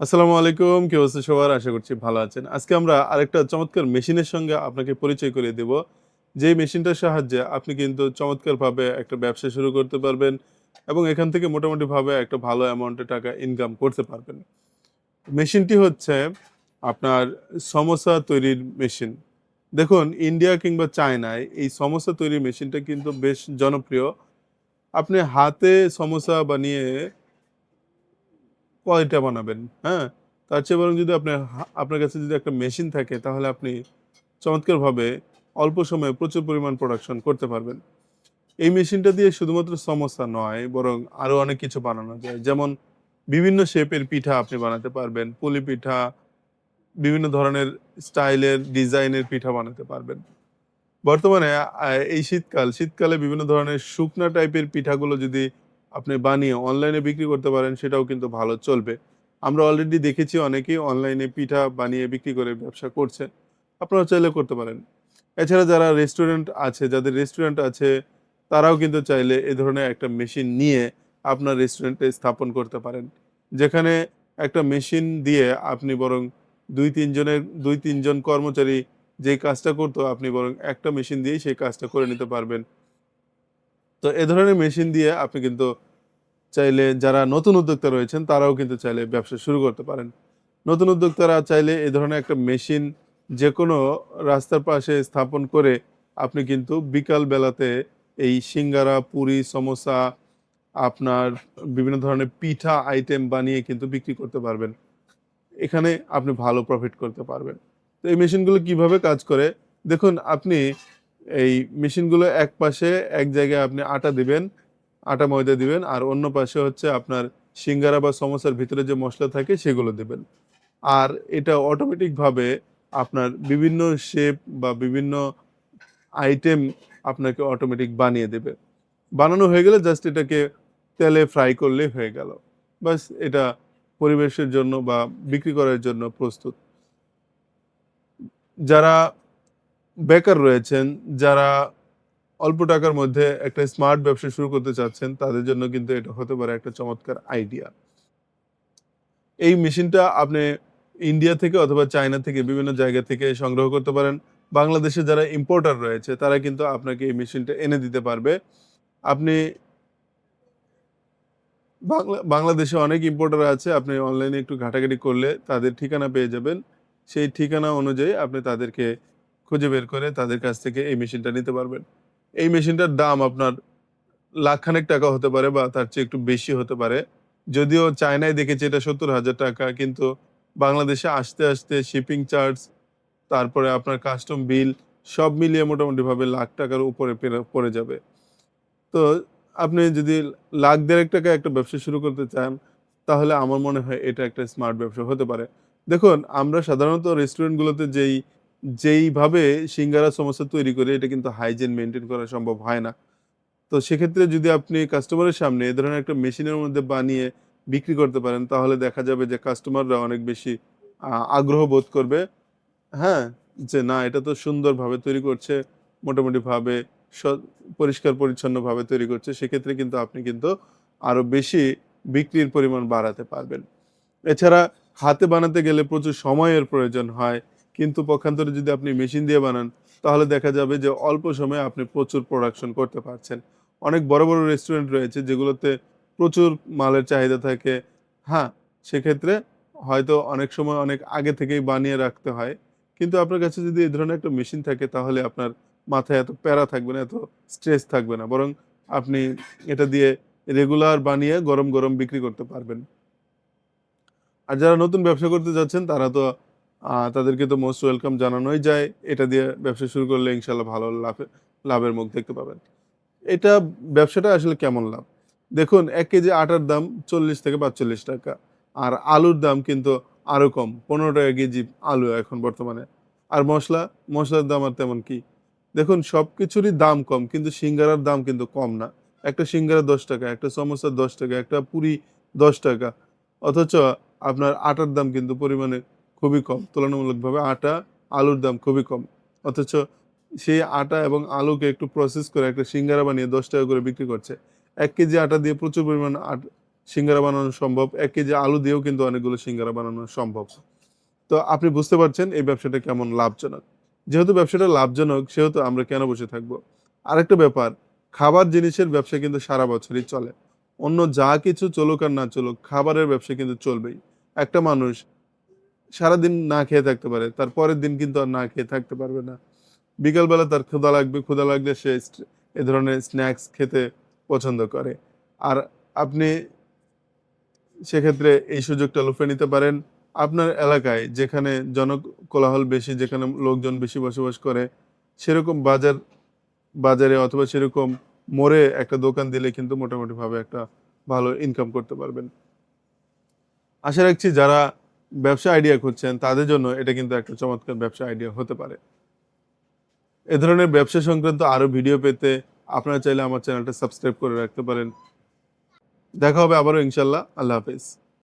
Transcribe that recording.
আসসালামু আলাইকুম, কি অবস্থা সবার? আশা করছি ভালো আছেন। আজকে আমরা আরেকটা চমৎকার মেশিনের সঙ্গে আপনাকে পরিচয় করে দেব। যেই মেশিনটার সাহায্যে আপনি কিন্তু চমৎকারভাবে একটা ব্যবসা শুরু করতে পারবেন এবং এখান থেকে মোটামুটিভাবে একটা ভালো অ্যামাউন্টে টাকা ইনকাম করতে পারবেন। মেশিনটি হচ্ছে আপনার সমোসা তৈরির মেশিন। দেখুন, ইন্ডিয়া কিংবা চায়নায় এই সমোসা তৈরির মেশিনটা কিন্তু বেশ জনপ্রিয়। আপনি হাতে সমোসা বানিয়ে কয়টা বানাবেন হ্যাঁ? তার চেয়ে বরং যদি আপনার আপনার কাছে যদি একটা মেশিন থাকে, তাহলে আপনি চমৎকারভাবে অল্প সময়ে প্রচুর পরিমাণ প্রোডাকশন করতে পারবেন। এই মেশিনটা দিয়ে শুধুমাত্র সমস্যা নয়, বরং আরও অনেক কিছু বানানো যায়। যেমন বিভিন্ন শেপের পিঠা আপনি বানাতে পারবেন, পুলি পিঠা, বিভিন্ন ধরনের স্টাইলের, ডিজাইনের পিঠা বানাতে পারবেন। বর্তমানে এই শীতকাল, শীতকালে বিভিন্ন ধরনের শুকনা টাইপের পিঠাগুলো যদি আপনি বানিয়ে অনলাইনে বিক্রি করতে পারেন, সেটাও কিন্তু ভালো চলবে। আমরা অলরেডি দেখেছি অনেকেই অনলাইনে পিঠা বানিয়ে বিক্রি করে ব্যবসা করছে। আপনারা চাইলে করতে পারেন। এছাড়া যারা রেস্টুরেন্ট আছে, যাদের রেস্টুরেন্ট আছে, তারাও কিন্তু চাইলে এ ধরনের একটা মেশিন নিয়ে আপনার রেস্টুরেন্টে স্থাপন করতে পারেন। যেখানে একটা মেশিন দিয়ে আপনি বরং দুই তিনজনের দুই তিনজন কর্মচারী যেই কাজটা করতো, আপনি বরং একটা মেশিন দিয়েই সেই কাজটা করে নিতে পারবেন। তো এ ধরনের মেশিন দিয়ে আপনি কিন্তু চাইলে যারা নতুন উদ্যোক্তা রয়েছেন, তারাও কিন্তু চাইলে ব্যবসা শুরু করতে পারেন। নতুন উদ্যোক্তারা চাইলে এ ধরনের একটা মেশিন যে কোনো রাস্তার পাশে স্থাপন করে আপনি কিন্তু বিকাল বেলাতে এই সিঙ্গারা, পুরি, সমোসা, আপনার বিভিন্ন ধরনের পিঠা আইটেম বানিয়ে কিন্তু বিক্রি করতে পারবেন। এখানে আপনি ভালো প্রফিট করতে পারবেন। তো এই মেশিনগুলো কীভাবে কাজ করে? দেখুন, আপনি এই মেশিনগুলো এক পাশে এক জায়গায় আপনি আটা দিবেন, আটা ময়দা দিবেন, আর অন্য পাশে হচ্ছে আপনার সিঙ্গারা বা সমোসার ভিতরে যে মশলা থাকে সেগুলো দেবেন। আর এটা অটোমেটিকভাবে আপনার বিভিন্ন শেপ বা বিভিন্ন আইটেম আপনাকে অটোমেটিক বানিয়ে দেবে। বানানো হয়ে গেলে জাস্ট এটাকে তেলে ফ্রাই করলে হয়ে গেল। বাস এটা পরিবেশের জন্য বা বিক্রি করার জন্য প্রস্তুত। যারা বেকার রয়েছেন, যারা অল্প টাকার মধ্যে একটা স্মার্ট ব্যবসা শুরু করতে চাচ্ছেন, তাদের জন্য কিন্তু এটা হতে পারে একটা চমৎকার আইডিয়া এই মেশিনটা আপনি ইন্ডিয়া থেকে অথবা চায়না থেকে বিভিন্ন জায়গা থেকে সংগ্রহ করতে পারেন। বাংলাদেশে যারা ইম্পোর্টার রয়েছে, তারা কিন্তু আপনাকে এই মেশিনটা এনে দিতে পারবে। আপনি বাংলা, বাংলাদেশে অনেক ইম্পোর্টার আছে, আপনি অনলাইনে একটু ঘাটাঘাটি করলে তাদের ঠিকানা পেয়ে যাবেন। সেই ঠিকানা অনুযায়ী আপনি তাদেরকে খুঁজে বের করে তাদের কাছ থেকে এই মেশিনটা নিতে পারবেন। এই মেশিনটার দাম আপনার লাখখানেক টাকা হতে পারে বা তার চেয়ে একটু বেশি হতে পারে। যদিও চায়নায় দেখেছি এটা সত্তর হাজার টাকা, কিন্তু বাংলাদেশে আসতে আসতে শিপিং চার্জ, তারপরে আপনার কাস্টম বিল সব মিলিয়ে মোটামুটিভাবে লাখ টাকার উপরে পেরে- পড়ে যাবে। তো আপনি যদি লাখ দেড়েক টাকা একটা ব্যবসা শুরু করতে চান, তাহলে আমার মনে হয় এটা একটা স্মার্ট ব্যবসা হতে পারে। দেখুন, আমরা সাধারণত রেস্টুরেন্টগুলোতে যেই যেইভাবে সিঙ্গারা সমস্যা তৈরি করে, এটা কিন্তু হাইজিন মেনটেন করা সম্ভব হয় না। তো সেক্ষেত্রে যদি আপনি কাস্টমারের সামনে এ ধরনের একটা মেশিনের মধ্যে বানিয়ে বিক্রি করতে পারেন, তাহলে দেখা যাবে যে কাস্টমাররা অনেক বেশি আগ্রহ বোধ করবে। হ্যাঁ যে না, এটা তো সুন্দরভাবে তৈরি করছে, মোটামুটিভাবে স- পরিষ্কার পরিচ্ছন্নভাবে তৈরি করছে, সেক্ষেত্রে কিন্তু আপনি কিন্তু আরও বেশি বিক্রির পরিমাণ বাড়াতে পারবেন। এছাড়া হাতে বানাতে গেলে প্রচুর সময়ের প্রয়োজন হয় কিন্তু পক্ষান্তরে যদি আপনি মেশিন দিয়ে বানান, তাহলে দেখা যাবে যে অল্প সময়ে আপনি প্রচুর প্রোডাকশন করতে পারছেন। অনেক বড় বড় রেস্টুরেন্ট রয়েছে যেগুলোতে প্রচুর মালের চাহিদা থাকে। হ্যাঁ সেক্ষেত্রে হয়তো অনেক সময় অনেক আগে থেকেই বানিয়ে রাখতে হয়। কিন্তু আপনার কাছে যদি এই ধরনের একটা মেশিন থাকে, তাহলে আপনার মাথায় এত প্যারা থাকবে না, এত স্ট্রেস থাকবে না। বরং আপনি এটা দিয়ে রেগুলার বানিয়ে গরম গরম বিক্রি করতে পারবেন। আর যারা নতুন ব্যবসা করতে যাচ্ছেন, তারা তো তাদেরকে তো মোস্ট ওয়েলকাম জানানোই যায়। এটা দিয়ে ব্যবসা শুরু করলে ইনশাল্লাহ ভালো লাভ, লাভের মুখ দেখতে পাবেন। এটা ব্যবসাটা আসলে কেমন লাভ? দেখুন, এক কেজি আটার দাম চল্লিশ থেকে পাঁচচল্লিশ টাকা, আর আলুর দাম কিন্তু আরও কম, পনেরো টাকা কেজি আলু এখন বর্তমানে। আর মশলা, মশলার দাম আর তেমন কি। দেখুন সব কিছুরই দাম কম, কিন্তু সিঙ্গারার দাম কিন্তু কম না। একটা সিঙ্গারা দশ টাকা, একটা সমোসা দশ টাকা, একটা পুরি দশ টাকা। অথচ আপনার আটার দাম কিন্তু পরিমাণে খুবই কম, তুলনামূলকভাবে আটা, আলুর দাম খুবই কম। অথচ সেই আটা এবং আলুকে একটু প্রসেস করে একটা সিঙ্গারা বানিয়ে দশ টাকা করে বিক্রি করছে। এক কেজি আটা দিয়ে প্রচুর পরিমাণ সিঙ্গারা বানানো সম্ভব, এক কেজি আলু দিয়েও কিন্তু অনেকগুলো সিঙ্গারা বানানো সম্ভব। তো আপনি বুঝতে পারছেন এই ব্যবসাটা কেমন লাভজনক। যেহেতু ব্যবসাটা লাভজনক, সেহেতু আমরা কেন বসে থাকব? আরেকটা ব্যাপার, খাবার জিনিসের ব্যবসা কিন্তু সারা বছরই চলে। অন্য যা কিছু চলুক আর না চলুক, খাবারের ব্যবসা কিন্তু চলবেই। একটা মানুষ সারাদিন না খেয়ে থাকতে পারে, তার পরের দিন কিন্তু আর না খেয়ে থাকতে পারবে না। বিকালবেলা তার ক্ষুধা লাগবে, ক্ষুধা লাগলে সে এ ধরনের স্ন্যাক্স খেতে পছন্দ করে। আর আপনি সেক্ষেত্রে এই সুযোগটা লুফে নিতে পারেন। আপনার এলাকায় যেখানে জনকোলাহল বেশি, যেখানে লোকজন বেশি বসবাস করে, সেরকম বাজার, বাজারে অথবা সেরকম মোড়ে একটা দোকান দিলে কিন্তু মোটামুটিভাবে একটা ভালো ইনকাম করতে পারবেন। আশা রাখছি যারা ব্যবসা আইডিয়া খুঁজছেন, তাদের জন্য এটা কিন্তু একটা চমৎকার ব্যবসা আইডিয়া হতে পারে। এ ধরনের ব্যবসা সংক্রান্ত আরও ভিডিও পেতে আপনারা চাইলে আমার চ্যানেলটা সাবস্ক্রাইব করে রাখতে পারেন। দেখা হবে আবারও ইনশাল্লাহ। আল্লাহ হাফেজ।